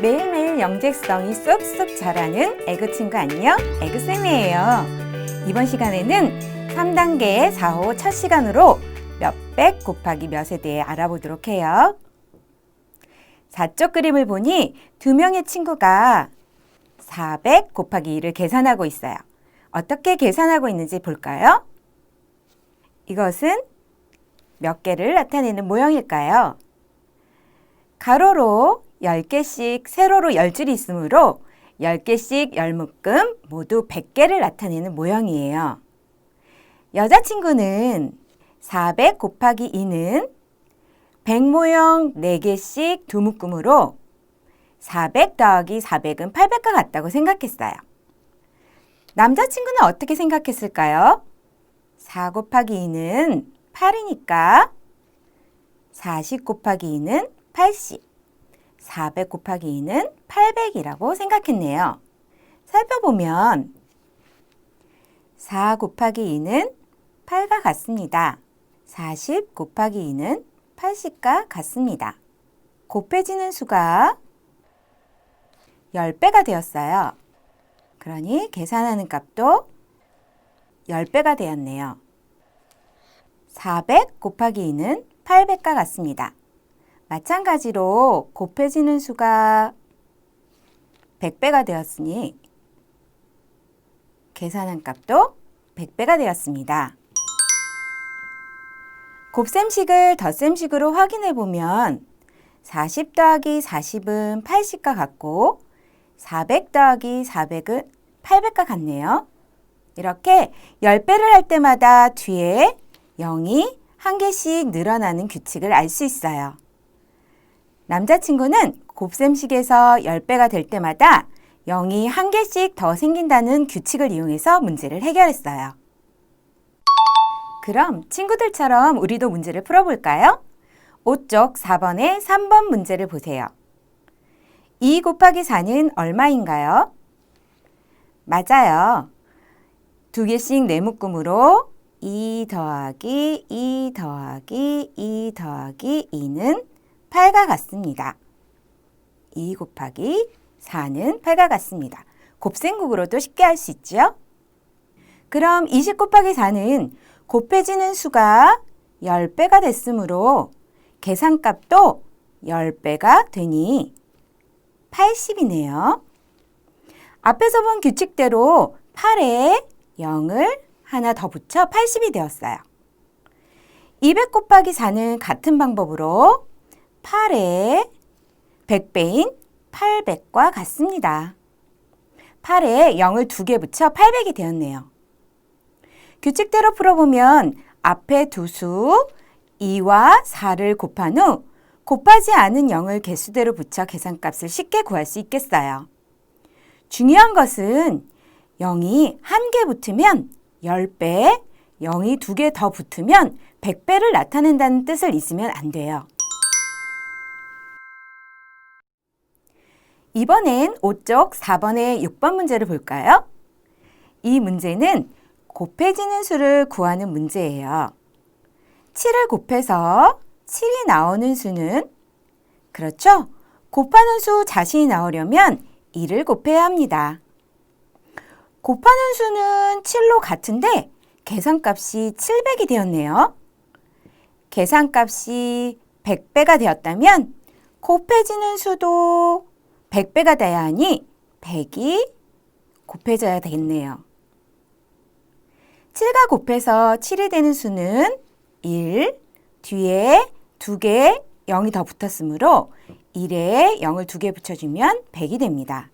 매일매일 영재성이 쏙쏙 자라는 에그 친구 안녕 에그쌤이에요. 이번 시간에는 3단계의 4호 첫 시간으로 몇백 곱하기 몇에 대해 알아보도록 해요. 4쪽 그림을 보니 두 명의 친구가 400 곱하기 2를 계산하고 있어요. 어떻게 계산하고 있는지 볼까요? 이것은 몇 개를 나타내는 모형일까요? 가로로 10개씩 세로로 10줄이 있으므로 10개씩 10묶음 모두 100개를 나타내는 모형이에요. 여자친구는 400 곱하기 2는 100 모형 4개씩 두 묶음으로 400 더하기 400은 800과 같다고 생각했어요. 남자친구는 어떻게 생각했을까요? 4 곱하기 2는 8이니까 40 곱하기 2는 80, 400 곱하기 2는 800이라고 생각했네요. 살펴보면 4 곱하기 2는 8과 같습니다. 40 곱하기 2는 80과 같습니다. 곱해지는 수가 10배가 되었어요. 그러니 계산하는 값도 10배가 되었네요. 400 곱하기 2는 800과 같습니다. 마찬가지로 곱해지는 수가 100배가 되었으니 계산한 값도 100배가 되었습니다. 곱셈식을 덧셈식으로 확인해 보면 40 더하기 40은 80과 같고 400 더하기 400은 800과 같네요. 이렇게 10배를 할 때마다 뒤에 0이 한 개씩 늘어나는 규칙을 알 수 있어요. 남자친구는 곱셈식에서 10배가 될 때마다 0이 한 개씩 더 생긴다는 규칙을 이용해서 문제를 해결했어요. 그럼 친구들처럼 우리도 문제를 풀어볼까요? 5쪽 4번의 3번 문제를 보세요. 2 곱하기 4는 얼마인가요? 맞아요. 두 개씩 네묶음으로 2 더하기 2 더하기 2 더하기 2는 8과 같습니다. 2 곱하기 4는 8과 같습니다. 곱셈국으로도 쉽게 할 수 있죠? 그럼 20 곱하기 4는 곱해지는 수가 10배가 됐으므로 계산값도 10배가 되니 80이네요. 앞에서 본 규칙대로 8에 0을 하나 더 붙여 80이 되었어요. 200 곱하기 4는 같은 방법으로 8에 100배인 800과 같습니다. 8에 0을 두 개 붙여 800이 되었네요. 규칙대로 풀어보면 앞에 두 수 2와 4를 곱한 후 곱하지 않은 0을 개수대로 붙여 계산값을 쉽게 구할 수 있겠어요. 중요한 것은 0이 한 개 붙으면 10배, 0이 두 개 더 붙으면 100배를 나타낸다는 뜻을 잊으면 안 돼요. 이번엔 5쪽 4번의 6번 문제를 볼까요? 이 문제는 곱해지는 수를 구하는 문제예요. 7을 곱해서 7이 나오는 수는 그렇죠? 곱하는 수 자신이 나오려면 2를 곱해야 합니다. 곱하는 수는 7로 같은데 계산값이 700이 되었네요. 계산값이 100배가 되었다면 곱해지는 수도 100배가 돼야 하니 100이 곱해져야 되겠네요. 7과 곱해서 7이 되는 수는 1, 뒤에 2개 0이 더 붙었으므로 1에 0을 2개 붙여주면 100이 됩니다.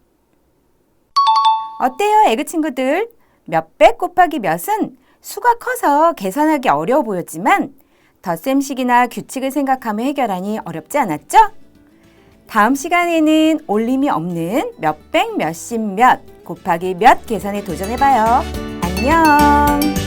어때요, 애그 친구들? 몇백 곱하기 몇은 수가 커서 계산하기 어려워 보였지만 덧셈식이나 규칙을 생각하며 해결하니 어렵지 않았죠? 다음 시간에는 올림이 없는 몇백 몇십 몇 곱하기 몇 계산에 도전해봐요. 안녕!